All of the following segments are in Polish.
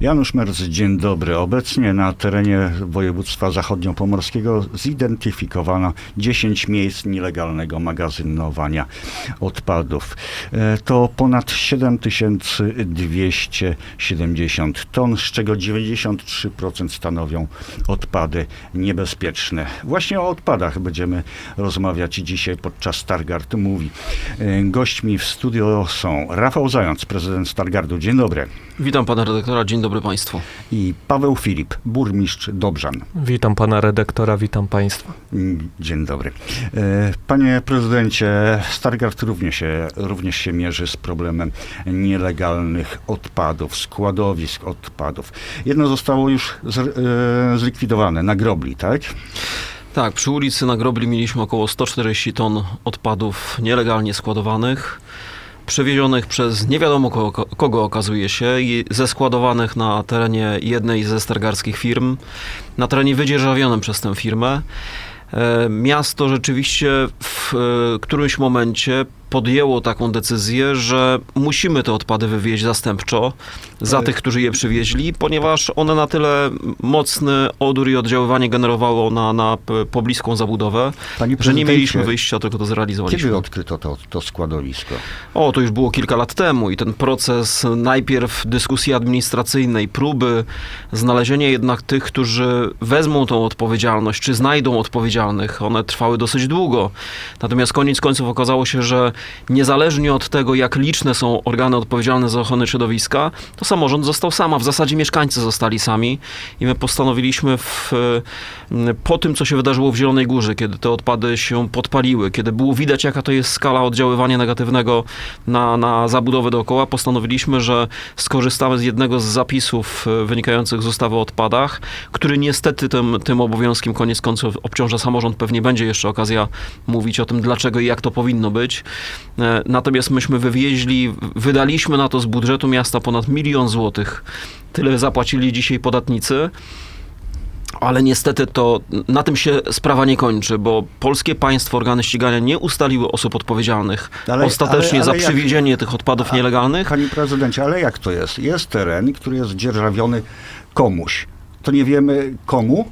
Janusz Merz, dzień dobry. Obecnie na terenie województwa zachodniopomorskiego zidentyfikowano 10 miejsc nielegalnego magazynowania odpadów. E, To ponad 7270 ton, z czego 93% stanowią odpady niebezpieczne. Właśnie o odpadach będziemy rozmawiać dzisiaj podczas Stargard Mówi. E, Gośćmi w studio są Rafał Zając, prezydent Stargardu. Dzień dobry. Witam pana redaktora, dzień dobry państwu. i Paweł Filip, burmistrz Dobrzan. Witam pana redaktora, witam państwa. Mm, Dzień dobry. E, Panie prezydencie, Stargard również się, również się mierzy z problemem nielegalnych odpadów, składowisk odpadów. Jedno zostało już z, e, zlikwidowane na grobli, tak? Tak, przy ulicy na Grobli mieliśmy około 140 ton odpadów nielegalnie składowanych, przewiezionych przez nie wiadomo kogo, kogo okazuje się i zeskładowanych na terenie jednej ze stargarskich firm, na terenie wydzierżawionym przez tę firmę. E, Miasto rzeczywiście w e, którymś momencie podjęło taką decyzję, że musimy te odpady wywieźć zastępczo za Ale- tych, którzy je przywieźli, ponieważ one na tyle mocny odór i oddziaływanie generowało na, na pobliską zabudowę, że nie mieliśmy wyjścia, tylko to zrealizowaliśmy. Kiedy odkryto to, to składowisko? O, to już było kilka lat temu i ten proces najpierw dyskusji administracyjnej, próby znalezienia jednak tych, którzy wezmą tą odpowiedzialność, czy znajdą odpowiedzialnych, one trwały dosyć długo. Natomiast koniec końców okazało się, że niezależnie od tego, jak liczne są organy odpowiedzialne za ochronę środowiska, to samorząd został sama, w zasadzie mieszkańcy zostali sami i my postanowiliśmy w, m, po tym, co się wydarzyło w Zielonej Górze, kiedy te odpady się podpaliły, kiedy było widać, jaka to jest skala oddziaływania negatywnego na, na zabudowę dookoła, postanowiliśmy, że skorzystamy z jednego z zapisów e, wynikających z ustawy o odpadach, który niestety tym, tym obowiązkiem koniec końców obciąża samorząd. Pewnie będzie jeszcze okazja mówić o tym, dlaczego i jak to powinno być. E, Natomiast myśmy wywieźli, wydaliśmy na to z budżetu miasta ponad milion złotych. Tyle zapłacili dzisiaj podatnicy. Ale niestety to na tym się sprawa nie kończy, bo polskie państwo, organy ścigania nie ustaliły osób odpowiedzialnych Ale- ostatecznie ale- za ale jak- przywiezienie tych odpadów A- nielegalnych. Panie prezydencie, ale jak to jest? Jest teren, który jest dzierżawiony komuś. To nie wiemy komu?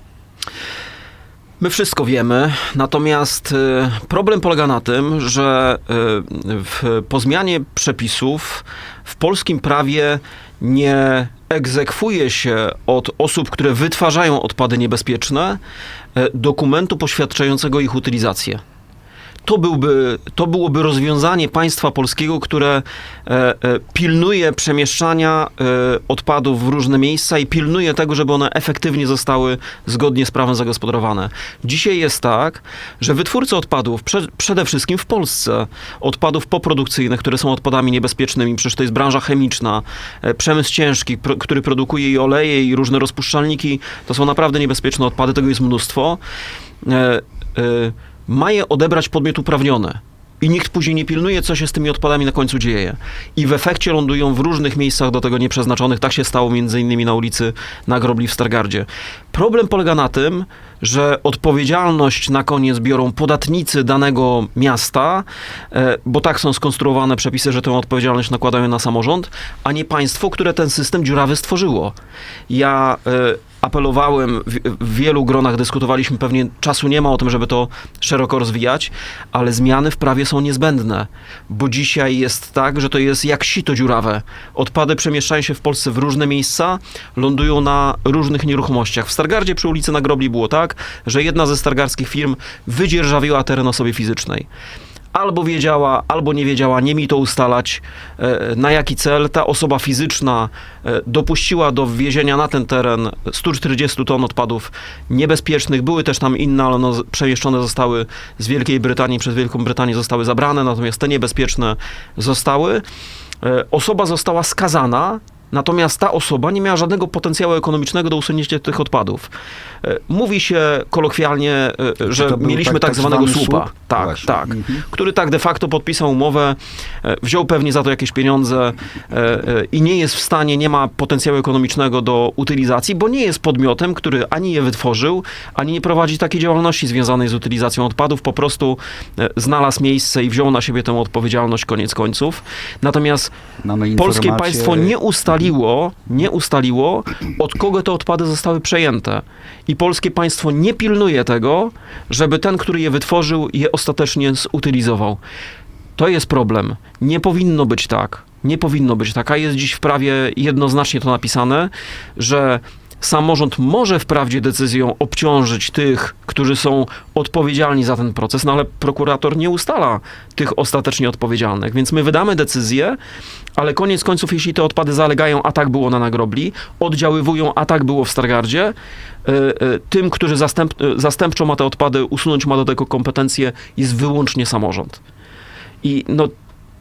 My wszystko wiemy, natomiast y, problem polega na tym, że y, w, po zmianie przepisów w polskim prawie nie egzekwuje się od osób, które wytwarzają odpady niebezpieczne, y, dokumentu poświadczającego ich utylizację. To, byłby, to byłoby rozwiązanie państwa polskiego, które e, e, pilnuje przemieszczania e, odpadów w różne miejsca i pilnuje tego, żeby one efektywnie zostały zgodnie z prawem zagospodarowane. Dzisiaj jest tak, że wytwórcy odpadów, prze, przede wszystkim w Polsce, odpadów poprodukcyjnych, które są odpadami niebezpiecznymi, przecież to jest branża chemiczna, przemysł ciężki, pro, który produkuje i oleje, i różne rozpuszczalniki, to są naprawdę niebezpieczne odpady, tego jest mnóstwo. E, e, ma je odebrać podmiot uprawniony. I nikt później nie pilnuje, co się z tymi odpadami na końcu dzieje. I w efekcie lądują w różnych miejscach do tego nieprzeznaczonych. Tak się stało między innymi na ulicy na Grobli w Stargardzie. Problem polega na tym, że odpowiedzialność na koniec biorą podatnicy danego miasta, e, bo tak są skonstruowane przepisy, że tę odpowiedzialność nakładają na samorząd, a nie państwo, które ten system dziurawy stworzyło. Ja e, apelowałem, w, wielu gronach dyskutowaliśmy, pewnie czasu nie ma o tym, żeby to szeroko rozwijać, ale zmiany w prawie są niezbędne, bo dzisiaj jest tak, że to jest jak sito dziurawe. Odpady przemieszczają się w Polsce w różne miejsca, lądują na różnych nieruchomościach. W Stargardzie przy ulicy na Grobli było tak, że jedna ze stargardzkich firm wydzierżawiła teren osobie fizycznej albo wiedziała, albo nie wiedziała, nie mi to ustalać, e, na jaki cel ta osoba fizyczna e, dopuściła do wwiezienia na ten teren 140 ton odpadów niebezpiecznych. Były też tam inne, ale z- przemieszczone zostały z Wielkiej Brytanii, przez Wielką Brytanię zostały zabrane, natomiast te niebezpieczne zostały. E, Osoba została skazana, natomiast ta osoba nie miała żadnego potencjału ekonomicznego do usunięcia tych odpadów. E, Mówi się kolokwialnie, e, że mieliśmy tak- tak, tak zwanego słupa. słup? Tak, Właśnie. tak. Mhm. Który tak de facto podpisał umowę, e, wziął pewnie za to jakieś pieniądze i nie jest w stanie, nie ma potencjału ekonomicznego do utylizacji, bo nie jest podmiotem, który ani je wytworzył, ani nie prowadzi takiej działalności związanej z utylizacją odpadów, po prostu znalazł miejsce i wziął na siebie tę odpowiedzialność koniec końców. Natomiast polskie państwo nie ustaliło ustaliło, nie ustaliło, od kogo te odpady zostały przejęte. I polskie państwo nie pilnuje tego, żeby ten, który je wytworzył, je ostatecznie zutylizował. To jest problem. Nie powinno być tak. Nie powinno być tak. A jest dziś w prawie jednoznacznie to napisane, że samorząd może wprawdzie decyzją obciążyć tych, którzy są odpowiedzialni za ten proces, no ale prokurator nie ustala tych ostatecznie odpowiedzialnych. Więc my wydamy decyzję, ale koniec końców, jeśli te odpady zalegają, a tak było na nagrobli, oddziaływują, a tak było w Stargardzie, y, y, tym, który zastęp, y, zastępczo ma te odpady usunąć, ma do tego kompetencje, jest wyłącznie samorząd. I no,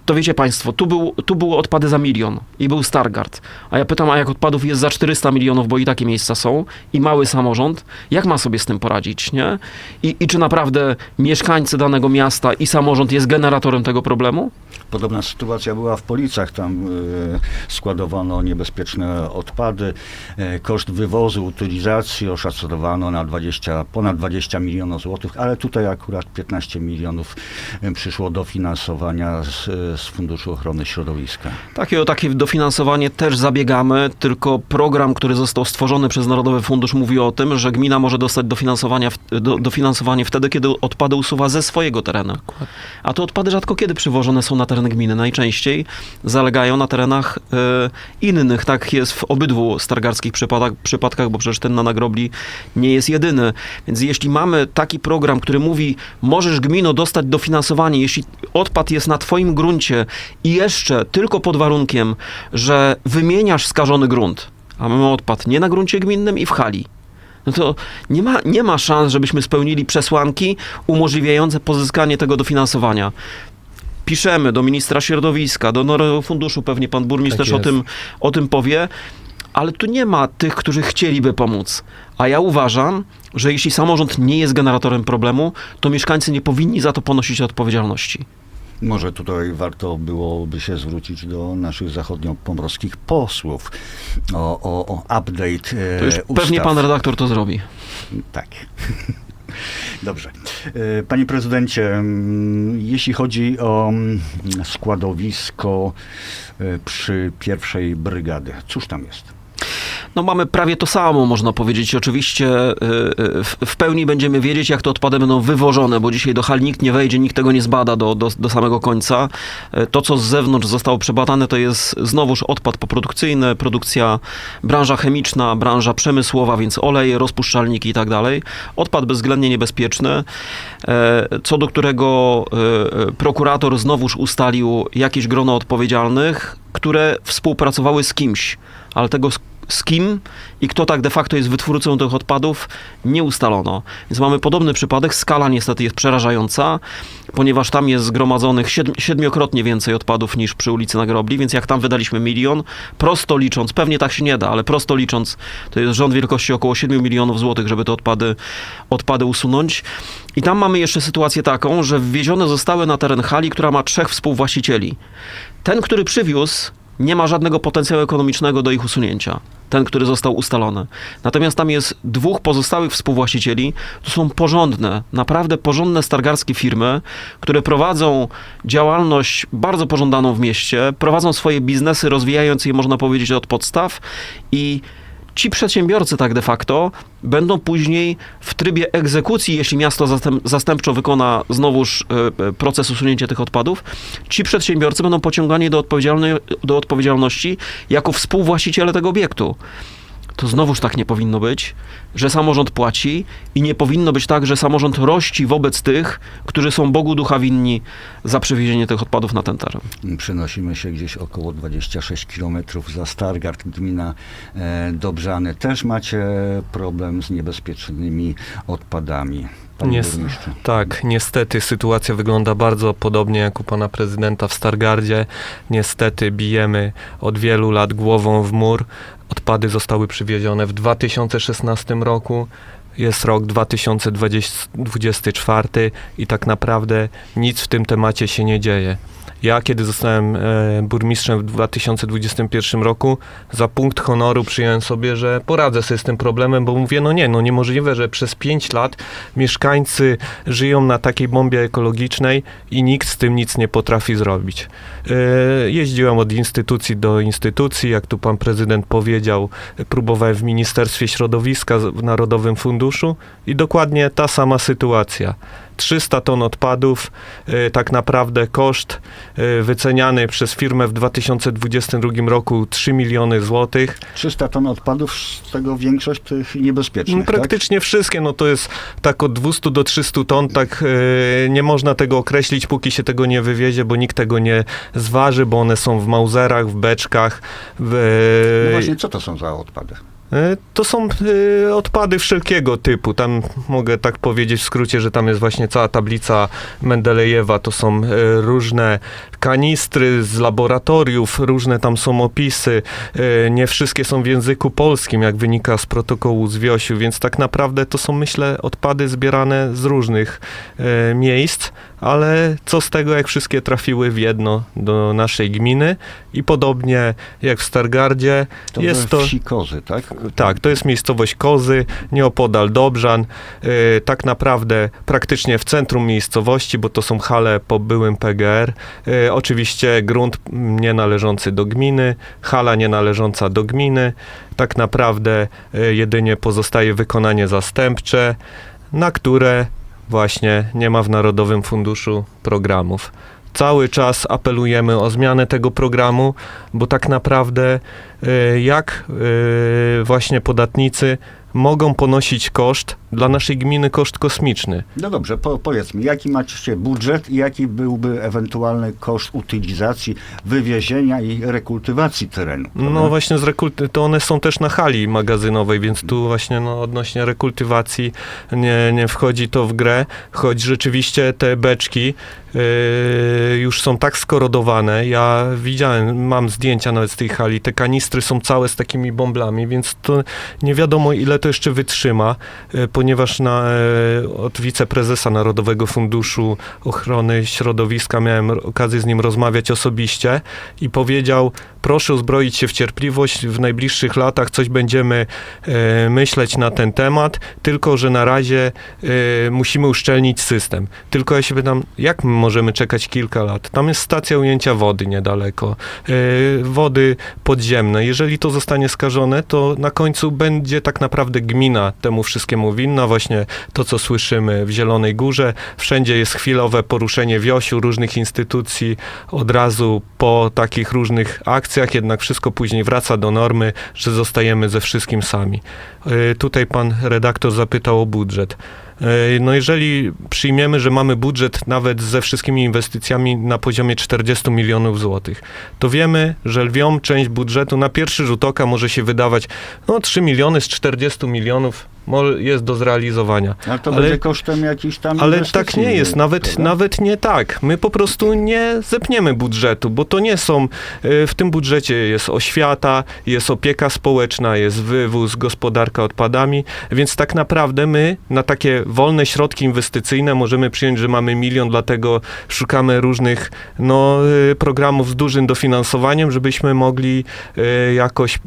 to wiecie Państwo, tu, był, tu były odpady za milion i był Stargard. A ja pytam, a jak odpadów jest za 400 milionów, bo i takie miejsca są, i mały samorząd, jak ma sobie z tym poradzić, nie? I, i czy naprawdę mieszkańcy danego miasta i samorząd jest generatorem tego problemu? Podobna sytuacja była w Policach. Tam e, składowano niebezpieczne odpady. E, koszt wywozu, utylizacji oszacowano na 20, ponad 20 milionów złotych, ale tutaj akurat 15 milionów e, przyszło dofinansowania z, z Funduszu Ochrony Środowiska. Takie o takie dofinansowanie też zabiegamy, tylko program, który został stworzony przez Narodowy Fundusz mówi o tym, że gmina może dostać dofinansowania, do, dofinansowanie wtedy, kiedy odpady usuwa ze swojego terenu. A te odpady rzadko kiedy przywożone są na teren gminy. Najczęściej zalegają na terenach e, innych. Tak jest w obydwu stargardzkich przypadach, przypadkach, bo przecież ten na nagrobli nie jest jedyny. Więc jeśli mamy taki program, który mówi, możesz gmino dostać dofinansowanie, jeśli odpad jest na twoim gruncie i jeszcze tylko pod warunkiem, że wymieniasz skażony grunt, a mamy odpad nie na gruncie gminnym i w hali, no to nie ma, nie ma szans, żebyśmy spełnili przesłanki umożliwiające pozyskanie tego dofinansowania. Piszemy do ministra środowiska, do Narodowego Funduszu, pewnie pan burmistrz Tak też o tym, o tym powie, ale tu nie ma tych, którzy chcieliby pomóc. A ja uważam, że jeśli samorząd nie jest generatorem problemu, to mieszkańcy nie powinni za to ponosić odpowiedzialności. Może tutaj warto byłoby się zwrócić do naszych zachodniopomorskich posłów o, o, o update e, To już ustaw. pewnie pan redaktor to zrobi. Tak. Dobrze. E, Panie prezydencie, jeśli chodzi o składowisko e, przy pierwszej brygady, cóż tam jest? No mamy prawie to samo, można powiedzieć. Oczywiście y, y, w, w pełni będziemy wiedzieć, jak te odpady będą wywożone, bo dzisiaj do hal nikt nie wejdzie, nikt tego nie zbada do, do, do samego końca. Y, To, co z zewnątrz zostało przebadane, to jest znowuż odpad poprodukcyjny, produkcja, branża chemiczna, branża przemysłowa, więc oleje, rozpuszczalniki i tak dalej. Odpad bezwzględnie niebezpieczny, e, co do którego e, e, prokurator znowuż ustalił jakieś grono odpowiedzialnych, które współpracowały z kimś, ale tego z, kim i kto tak de facto jest wytwórcą tych odpadów, nie ustalono. Więc mamy podobny przypadek. Skala niestety jest przerażająca, ponieważ tam jest zgromadzonych siedm, siedmiokrotnie więcej odpadów niż przy ulicy Nagrobli, więc jak tam wydaliśmy milion, prosto licząc, pewnie tak się nie da, ale prosto licząc, to jest rząd wielkości około 7 milionów złotych, żeby te odpady, odpady usunąć. I tam mamy jeszcze sytuację taką, że wwiezione zostały na teren hali, która ma trzech współwłaścicieli. Ten, który przywiózł, nie ma żadnego potencjału ekonomicznego do ich usunięcia. Ten, który został ustalony. Natomiast tam jest dwóch pozostałych współwłaścicieli. To są porządne, naprawdę porządne stargarskie firmy, które prowadzą działalność bardzo pożądaną w mieście, prowadzą swoje biznesy, rozwijając je, można powiedzieć, od podstaw i ci przedsiębiorcy tak de facto będą później w trybie egzekucji, jeśli miasto zastęp, zastępczo wykona znowuż e, e, proces usunięcia tych odpadów, ci przedsiębiorcy będą pociągani do, do odpowiedzialności jako współwłaściciele tego obiektu. To znowuż tak nie powinno być, że samorząd płaci i nie powinno być tak, że samorząd rości wobec tych, którzy są Bogu ducha winni za przywiezienie tych odpadów na ten teren. Przenosimy się gdzieś około 26 km za Stargard, gmina e, Dobrzany. Też macie problem z niebezpiecznymi odpadami. Panie Nies- burmistrzu. Tak, niestety sytuacja wygląda bardzo podobnie jak u pana prezydenta w Stargardzie. Niestety bijemy od wielu lat głową w mur. Odpady zostały przywiezione w 2016 roku. Jest rok 2024 i tak naprawdę nic w tym temacie się nie dzieje. Ja, kiedy zostałem e, burmistrzem w 2021 roku, za punkt honoru przyjąłem sobie, że poradzę sobie z tym problemem, bo mówię, no nie, no niemożliwe, że przez 5 lat mieszkańcy żyją na takiej bombie ekologicznej i nikt z tym nic nie potrafi zrobić. E, jeździłem od instytucji do instytucji, jak tu pan prezydent powiedział, próbowałem w Ministerstwie Środowiska, w Narodowym Funduszu i dokładnie ta sama sytuacja. 300 ton odpadów, e, tak naprawdę koszt e, wyceniany przez firmę w 2022 roku 3 miliony złotych. 300 ton odpadów, z tego większość tych niebezpiecznych, No, praktycznie wszystkie, no to jest tak od 200 do 300 ton, tak e, nie można tego określić, póki się tego nie wywiezie, bo nikt tego nie zważy, bo one są w mauzerach, w beczkach. W, tak? No właśnie, co to są za odpady? E, To są e, odpady wszelkiego typu. Tam mogę tak powiedzieć w skrócie, że tam jest właśnie cała tablica Mendelejewa. To są e, różne kanistry z laboratoriów, różne tam są opisy. E, Nie wszystkie są w języku polskim, jak wynika z protokołu z Wiosiu, więc tak naprawdę to są, myślę, odpady zbierane z różnych e, miejsc, ale co z tego, jak wszystkie trafiły w jedno do naszej gminy i podobnie jak w Stargardzie, To jest to... wsi Kozy, tak? Tak, to jest miejscowość Kozy, nieopodal Dobrzan. Yy, tak naprawdę praktycznie w centrum miejscowości, bo to są hale po byłym PGR. Oczywiście grunt nie należący do gminy, hala nie należąca do gminy. Tak naprawdę yy, jedynie pozostaje wykonanie zastępcze, na które właśnie nie ma w Narodowym Funduszu programów. Cały czas apelujemy o zmianę tego programu, bo tak naprawdę e, jak e, właśnie podatnicy mogą ponosić koszt, dla naszej gminy koszt kosmiczny. No dobrze, po, powiedz mi, jaki macie budżet i jaki byłby ewentualny koszt utylizacji, wywiezienia i rekultywacji terenu? No prawda? właśnie z rekulty, to one są też na hali magazynowej, więc tu właśnie no, odnośnie rekultywacji nie, nie wchodzi to w grę, choć rzeczywiście te beczki yy, już są tak skorodowane, ja widziałem, mam zdjęcia nawet z tej hali, te kanistry są całe z takimi bąblami, więc to nie wiadomo ile to jeszcze wytrzyma, yy, ponieważ na, yy, od wiceprezesa Narodowego Funduszu Ochrony Środowiska miałem okazję z nim rozmawiać osobiście i powiedział, proszę uzbroić się w cierpliwość, w najbliższych latach coś będziemy e, myśleć na ten temat, tylko że na razie e, musimy uszczelnić system. Tylko ja się pytam, jak my możemy czekać kilka lat? Tam jest stacja ujęcia wody niedaleko, e, wody podziemne. Jeżeli to zostanie skażone, to na końcu będzie tak naprawdę gmina temu wszystkiemu winna. Właśnie to, co słyszymy w Zielonej Górze. Wszędzie jest chwilowe poruszenie wiosiu, różnych instytucji od razu po takich różnych akcjach, jednak wszystko później wraca do normy, że zostajemy ze wszystkim sami. Yy, Tutaj pan redaktor zapytał o budżet. Yy, No jeżeli przyjmiemy, że mamy budżet nawet ze wszystkimi inwestycjami na poziomie 40 milionów złotych, to wiemy, że lwią część budżetu na pierwszy rzut oka może się wydawać, no 3 miliony z 40 milionów jest do zrealizowania. Ale to ale- będzie kosztem jakichś tam Ale tak nie jest, nawet, prawda? nawet nie tak. My po prostu nie zepniemy budżetu, bo to nie są, y, w tym budżecie jest oświata, jest opieka społeczna, jest wywóz, gospodarka odpadami, więc tak naprawdę my na takie wolne środki inwestycyjne możemy przyjąć, że mamy milion, dlatego szukamy różnych no, y, programów z dużym dofinansowaniem, żebyśmy mogli y, jakoś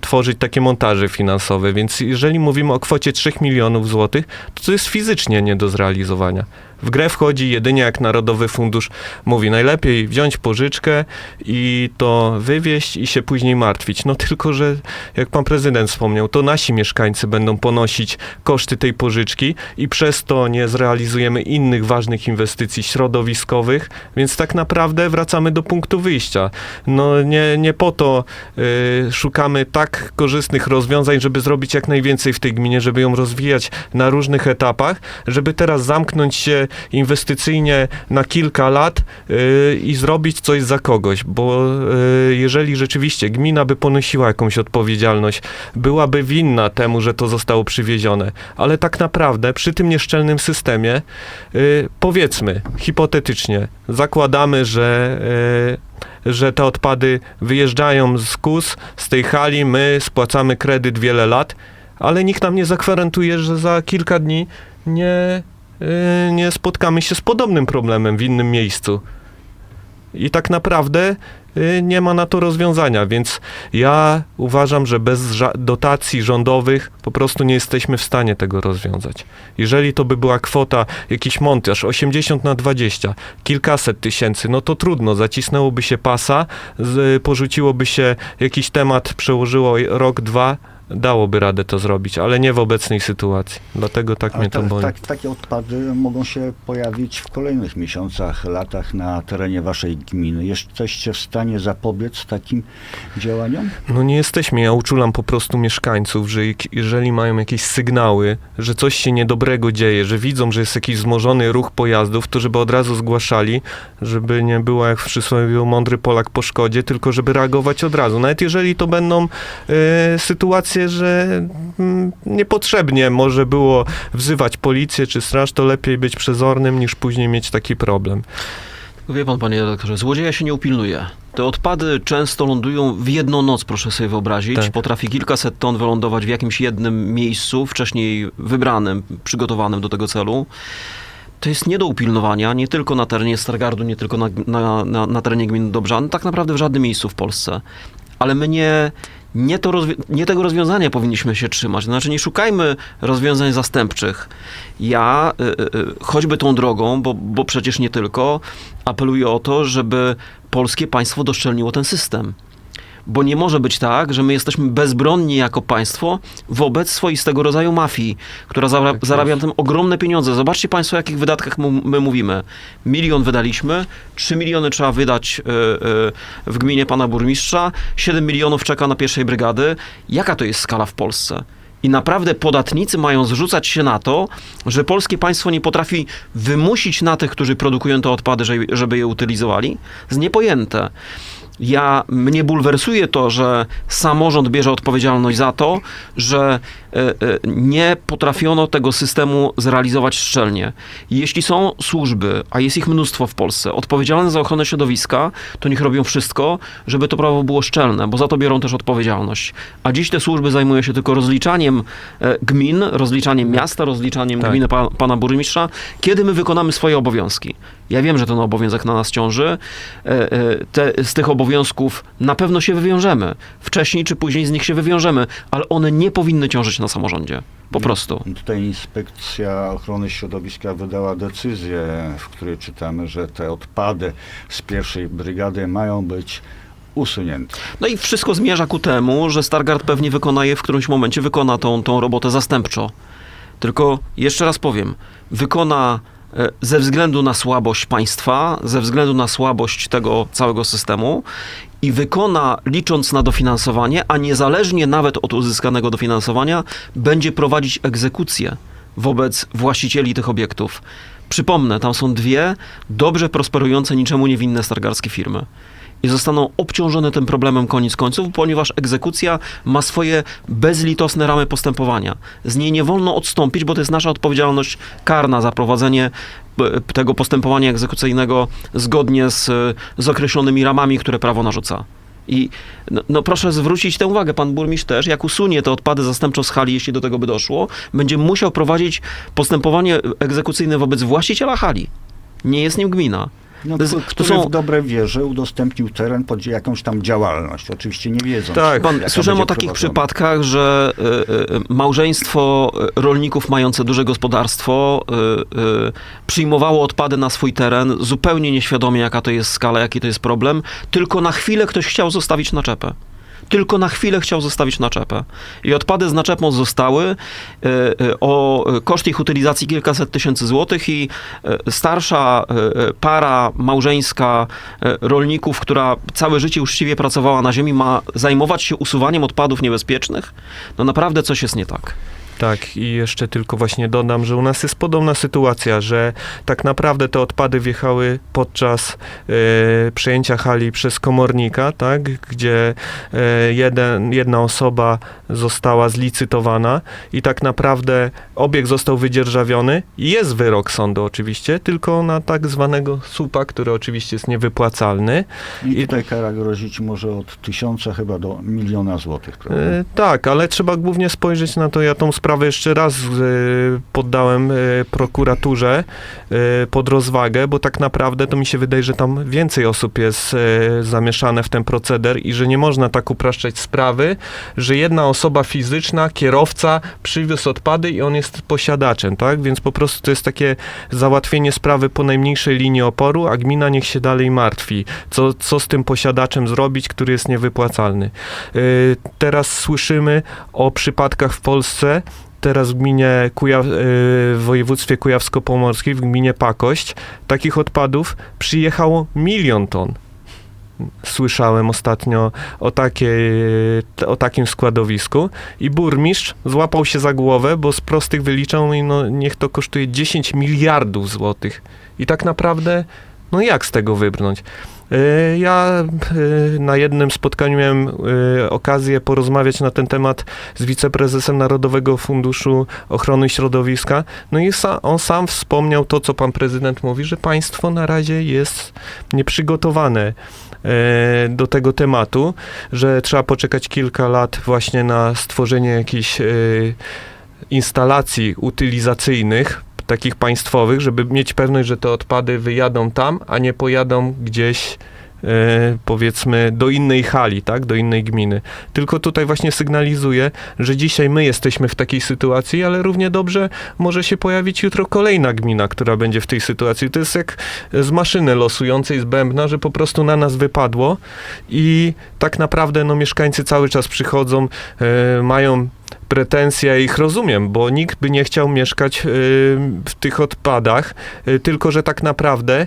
tworzyć takie montaże finansowe, więc jeżeli mówimy o kwocie 3 milionów złotych, to jest fizycznie nie do zrealizowania. W grę wchodzi jedynie jak Narodowy Fundusz mówi, najlepiej wziąć pożyczkę i to wywieźć i się później martwić. No tylko, że jak pan prezydent wspomniał, to nasi mieszkańcy będą ponosić koszty tej pożyczki i przez to nie zrealizujemy innych ważnych inwestycji środowiskowych, więc tak naprawdę wracamy do punktu wyjścia. No nie, nie po to y, szukamy tak korzystnych rozwiązań, żeby zrobić jak najwięcej w tej gminie, żeby ją rozwijać na różnych etapach, żeby teraz zamknąć się inwestycyjnie na kilka lat y, i zrobić coś za kogoś, bo y, jeżeli rzeczywiście gmina by ponosiła jakąś odpowiedzialność, byłaby winna temu, że to zostało przywiezione, ale tak naprawdę przy tym nieszczelnym systemie, y, powiedzmy hipotetycznie, zakładamy, że że te odpady wyjeżdżają z KUS, z tej hali, my spłacamy kredyt wiele lat, ale nikt nam nie zagwarantuje, że za kilka dni nie, nie spotkamy się z podobnym problemem w innym miejscu. I tak naprawdę y, nie ma na to rozwiązania, więc ja uważam, że bez dotacji rządowych po prostu nie jesteśmy w stanie tego rozwiązać. Jeżeli to by była kwota, jakiś montaż 80 na 20, kilkaset tysięcy, no to trudno, zacisnęłoby się pasa, porzuciłoby się jakiś temat, przełożyło rok, dwa, dałoby radę to zrobić, ale nie w obecnej sytuacji. Dlatego tak Ale mnie to ta- boli. tak, takie odpady mogą się pojawić w kolejnych miesiącach, latach na terenie waszej gminy. Jesteście w stanie zapobiec takim działaniom? No nie jesteśmy. Ja uczulam po prostu mieszkańców, że jeżeli mają jakieś sygnały, że coś się niedobrego dzieje, że widzą, że jest jakiś wzmożony ruch pojazdów, to żeby od razu zgłaszali, żeby nie było jak w przysłowiu mądry Polak po szkodzie, tylko żeby reagować od razu. Nawet jeżeli to będą e, sytuacje, że mm, niepotrzebnie może było wzywać policję czy straż, to lepiej być przezornym niż później mieć taki problem. Wie pan, panie redaktorze, złodzieja się nie upilnuje. Te odpady często lądują w jedną noc, proszę sobie wyobrazić. Tak. Potrafi kilkaset ton wylądować w jakimś jednym miejscu, wcześniej wybranym, przygotowanym do tego celu. To jest nie do upilnowania, nie tylko na terenie Stargardu, nie tylko na, na, na, na terenie gminy Dobrzany, tak naprawdę w żadnym miejscu w Polsce. Ale my nie, nie, to nie tego rozwiązania powinniśmy się trzymać. Znaczy nie szukajmy rozwiązań zastępczych. Ja y, y, y, choćby tą drogą, bo, bo przecież nie tylko, apeluję o to, żeby polskie państwo doszczelniło ten system. Bo nie może być tak, że my jesteśmy bezbronni jako państwo wobec swoistego rodzaju mafii, która zara- Tak zarabia na jest. tym ogromne pieniądze. Zobaczcie państwo, o jakich wydatkach my mówimy. Milion wydaliśmy, 3 miliony trzeba wydać y, y, w gminie pana burmistrza, 7 milionów czeka na pierwszej brygady. Jaka to jest skala w Polsce? I naprawdę podatnicy mają zrzucać się na to, że polskie państwo nie potrafi wymusić na tych, którzy produkują te odpady, żeby, żeby je utylizowali? Z niepojęte. Ja, mnie bulwersuje to, że samorząd bierze odpowiedzialność za to, że e, e, nie potrafiono tego systemu zrealizować szczelnie. Jeśli są służby, a jest ich mnóstwo w Polsce, odpowiedzialne za ochronę środowiska, to niech robią wszystko, żeby to prawo było szczelne, bo za to biorą też odpowiedzialność. A dziś te służby zajmują się tylko rozliczaniem e, gmin, rozliczaniem miasta, rozliczaniem Tak. gminy pa, pana burmistrza, kiedy my wykonamy swoje obowiązki. Ja wiem, że ten obowiązek na nas ciąży. E, e, Te, z tych obowiązków na pewno się wywiążemy. Wcześniej czy później z nich się wywiążemy, ale one nie powinny ciążyć na samorządzie. Po prostu. Tutaj Inspekcja Ochrony Środowiska wydała decyzję, w której czytamy, że te odpady z pierwszej brygady mają być usunięte. No i wszystko zmierza ku temu, że Stargard pewnie wykonaje w którymś momencie, wykona tą, tą robotę zastępczo. Tylko jeszcze raz powiem, wykona ze względu na słabość państwa, ze względu na słabość tego całego systemu i wykona licząc na dofinansowanie, a niezależnie nawet od uzyskanego dofinansowania, będzie prowadzić egzekucję wobec właścicieli tych obiektów. Przypomnę, tam są dwie dobrze prosperujące, niczemu niewinne stargarskie firmy i zostaną obciążone tym problemem koniec końców, ponieważ egzekucja ma swoje bezlitosne ramy postępowania. Z niej nie wolno odstąpić, bo to jest nasza odpowiedzialność karna za prowadzenie e, tego postępowania egzekucyjnego zgodnie z, z określonymi ramami, które prawo narzuca. I no, no proszę zwrócić tę uwagę, pan burmistrz też, jak usunie te odpady zastępczo z hali, jeśli do tego by doszło, będzie musiał prowadzić postępowanie egzekucyjne wobec właściciela hali. Nie jest nim gmina. No, To to który są- w dobrej wierze udostępnił teren pod jakąś tam działalność. Oczywiście nie wiedząc. Tak. Pan, słyszałem o takich przypadkach, że y, y, małżeństwo y, rolników mające duże gospodarstwo y, y, przyjmowało odpady na swój teren, zupełnie nieświadomie jaka to jest skala, jaki to jest problem, tylko na chwilę ktoś chciał zostawić naczepę. Tylko na chwilę chciał zostawić naczepę. I odpady z naczepą zostały. y, y, O koszt ich utylizacji kilkaset tysięcy złotych i y, starsza para małżeńska rolników, która całe życie uczciwie pracowała na ziemi, ma zajmować się usuwaniem odpadów niebezpiecznych? No naprawdę coś jest nie tak. Tak, i jeszcze tylko właśnie dodam, że u nas jest podobna sytuacja, że tak naprawdę te odpady wjechały podczas e, przejęcia hali przez komornika, tak, gdzie e, jeden, jedna osoba została zlicytowana i tak naprawdę obiekt został wydzierżawiony. Jest wyrok sądu oczywiście, tylko na tak zwanego słupa, który oczywiście jest niewypłacalny. I tutaj kara grozić może od tysiąca chyba do miliona złotych. Prawda? E, tak, ale trzeba głównie spojrzeć na to, ja tą sprawę sprawę jeszcze raz e, poddałem e, prokuraturze e, pod rozwagę, bo tak naprawdę to mi się wydaje, że tam więcej osób jest zamieszane w ten proceder i że nie można tak upraszczać sprawy, że jedna osoba fizyczna, kierowca przywiózł odpady i on jest posiadaczem, tak? Więc po prostu to jest takie załatwienie sprawy po najmniejszej linii oporu, a gmina niech się dalej martwi. Co, co z tym posiadaczem zrobić, który jest niewypłacalny? Teraz słyszymy o przypadkach w Polsce, teraz w gminie Kujaw, y, w województwie kujawsko-pomorskim, w gminie Pakość, takich odpadów przyjechało milion ton. Słyszałem ostatnio o, takiej, o takim składowisku i burmistrz złapał się za głowę, bo z prostych wyliczał no, niech to kosztuje 10 miliardów złotych. I tak naprawdę, no jak z tego wybrnąć? Y, Ja y, na jednym spotkaniu miałem y, okazję porozmawiać na ten temat z wiceprezesem Narodowego Funduszu Ochrony Środowiska. No i on sam wspomniał to, co pan prezydent mówi, że państwo na razie jest nieprzygotowane e, do tego tematu, że trzeba poczekać kilka lat właśnie na stworzenie jakichś e, instalacji utylizacyjnych, takich państwowych, żeby mieć pewność, że te odpady wyjadą tam, a nie pojadą gdzieś powiedzmy do innej hali, tak, do innej gminy. Tylko tutaj właśnie sygnalizuję, że dzisiaj my jesteśmy w takiej sytuacji, ale równie dobrze może się pojawić jutro kolejna gmina, która będzie w tej sytuacji. To jest jak z maszyny losującej z bębna, że po prostu na nas wypadło i tak naprawdę no, mieszkańcy cały czas przychodzą, e, mają pretensje, ja ich rozumiem, bo nikt by nie chciał mieszkać y, w tych odpadach, tylko że tak naprawdę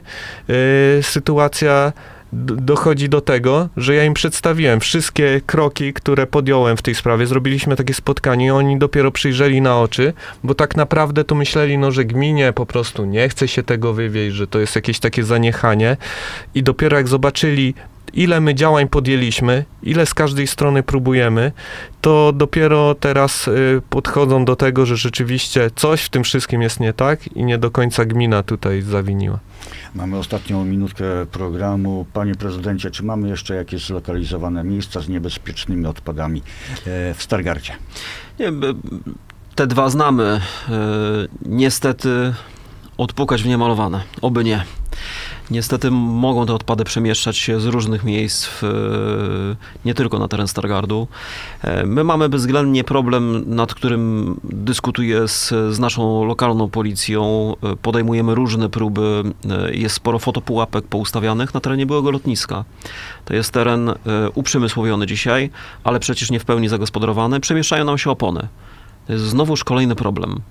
sytuacja dochodzi do tego, że ja im przedstawiłem wszystkie kroki, które podjąłem w tej sprawie. Zrobiliśmy takie spotkanie i oni dopiero przyjrzeli na oczy, bo tak naprawdę to myśleli, no, że gminie po prostu nie chce się tego wywieźć, że to jest jakieś takie zaniechanie i dopiero jak zobaczyli ile my działań podjęliśmy, ile z każdej strony próbujemy, to dopiero teraz y, podchodzą do tego, że rzeczywiście coś w tym wszystkim jest nie tak i nie do końca gmina tutaj zawiniła. Mamy ostatnią minutkę programu. Panie prezydencie, czy mamy jeszcze jakieś zlokalizowane miejsca z niebezpiecznymi odpadami e, w Stargardzie? Nie, te dwa znamy. E, Niestety odpukać w niemalowane. Oby nie. Niestety mogą te odpady przemieszczać się z różnych miejsc, w, e, nie tylko na teren Stargardu. E, My mamy bezwzględnie problem, nad którym dyskutuję z, z naszą lokalną policją. E, Podejmujemy różne próby. Jest sporo fotopułapek poustawianych na terenie byłego lotniska. To jest teren uprzemysłowiony dzisiaj, ale przecież nie w pełni zagospodarowany. Przemieszczają nam się opony. To jest znowuż kolejny problem.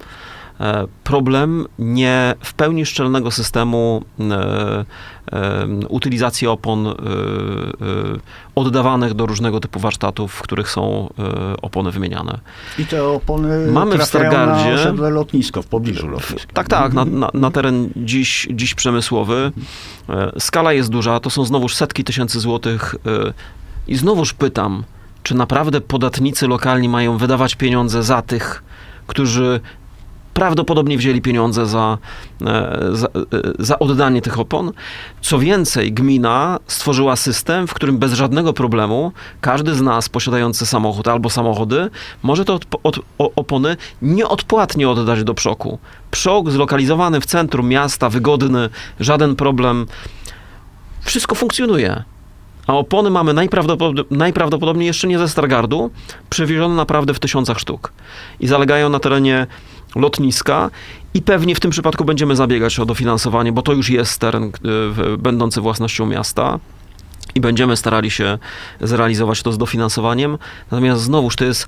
E, Problem nie w pełni szczelnego systemu e, e, utylizacji opon oddawanych do różnego typu warsztatów, w których są opony wymieniane. I te opony Mamy w Stargardzie- na lotnisko, w pobliżu lotniska. Tak, tak, na, na, na teren dziś, dziś przemysłowy. Skala jest duża, to są znowuż setki tysięcy złotych. I znowuż pytam, czy naprawdę podatnicy lokalni mają wydawać pieniądze za tych, którzy prawdopodobnie wzięli pieniądze za, e, za, e, za oddanie tych opon. Co więcej, gmina stworzyła system, w którym bez żadnego problemu każdy z nas posiadający samochód albo samochody może te opony nieodpłatnie oddać do przoku. Przok zlokalizowany w centrum miasta, wygodny, żaden problem. Wszystko funkcjonuje. A opony mamy najprawdopodobniej, jeszcze nie ze Stargardu, przewiezione naprawdę w tysiącach sztuk. I zalegają na terenie lotniska i pewnie w tym przypadku będziemy zabiegać o dofinansowanie, bo to już jest teren w- będący własnością miasta i będziemy starali się zrealizować to z dofinansowaniem. Natomiast znowuż to jest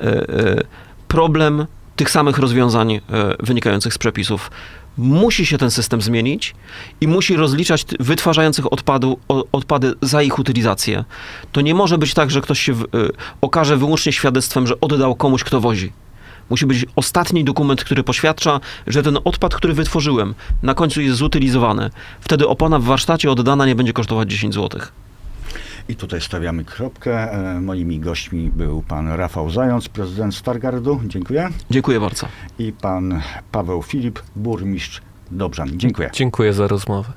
y, y, problem tych samych rozwiązań wynikających z przepisów. Musi się ten system zmienić i musi rozliczać wytwarzających odpadu, odpady za ich utylizację. To nie może być tak, że ktoś się okaże wyłącznie świadectwem, że oddał komuś, kto wozi. Musi być ostatni dokument, który poświadcza, że ten odpad, który wytworzyłem, na końcu jest zutylizowany. Wtedy opona w warsztacie oddana nie będzie kosztować 10 zł. I tutaj stawiamy kropkę. E, Moimi gośćmi był pan Rafał Zając, prezydent Stargardu. Dziękuję. Dziękuję bardzo. I pan Paweł Filip, burmistrz Dobrzan. Dziękuję. Dziękuję za rozmowę.